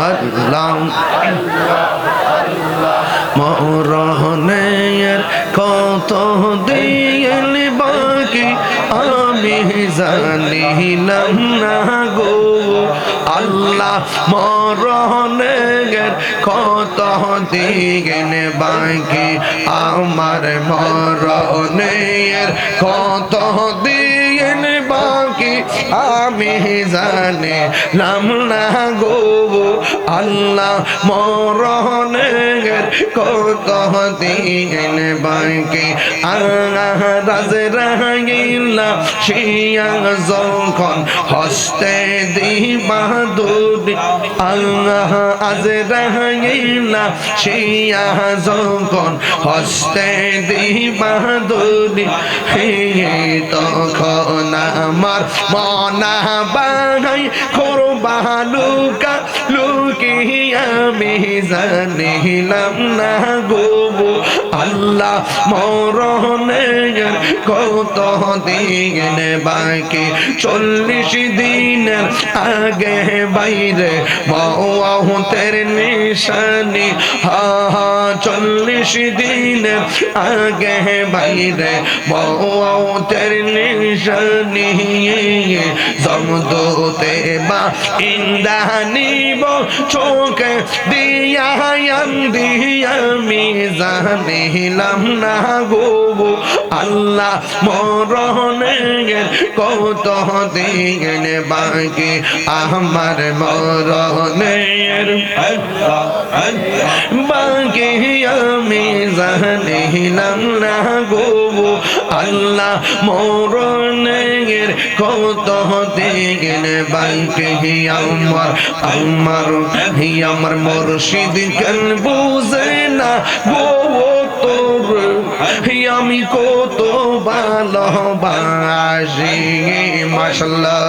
আল্লাহ মরণের কত দিন বাকি আমি জানিলাম না গো। আল্লাহ মরণের কত দিন বাকি আমার মরণের কত দিন আমি জানে নাম না গো আল্লাহ মরণের কত বাকি? আল্লাহ রাজ রাগিলা শিয়া যখন হস্তে দিবা দুদি আল্লাহ আজ রাগিলা শিয়া যখন হস্তে দিবা দুদি হে তখন আমার মনা বাগাই করবা লুকা লুকি আমি জানিলাম না গো আল্লাহ মরণের কত দিন বাকি? চল্লিশ দিনের আগে বাইরে মৌতের নিশানি। হা হা চল্লিশ দিন আগে বাইরে মৌতের নিশানি জমদূতে বা ইন্দানিব চোখে দিয়া দিয়া জানিলাম না গো আল্লাহ মরণের কত দিন বাকি আমার মরণের বাকি না গো আল্লাহ কত দিন বাকি আমার আমার হি আমার কেন বুঝে না গো তোর? হি আমি কত ভালোবাসি মাশাল্লাহ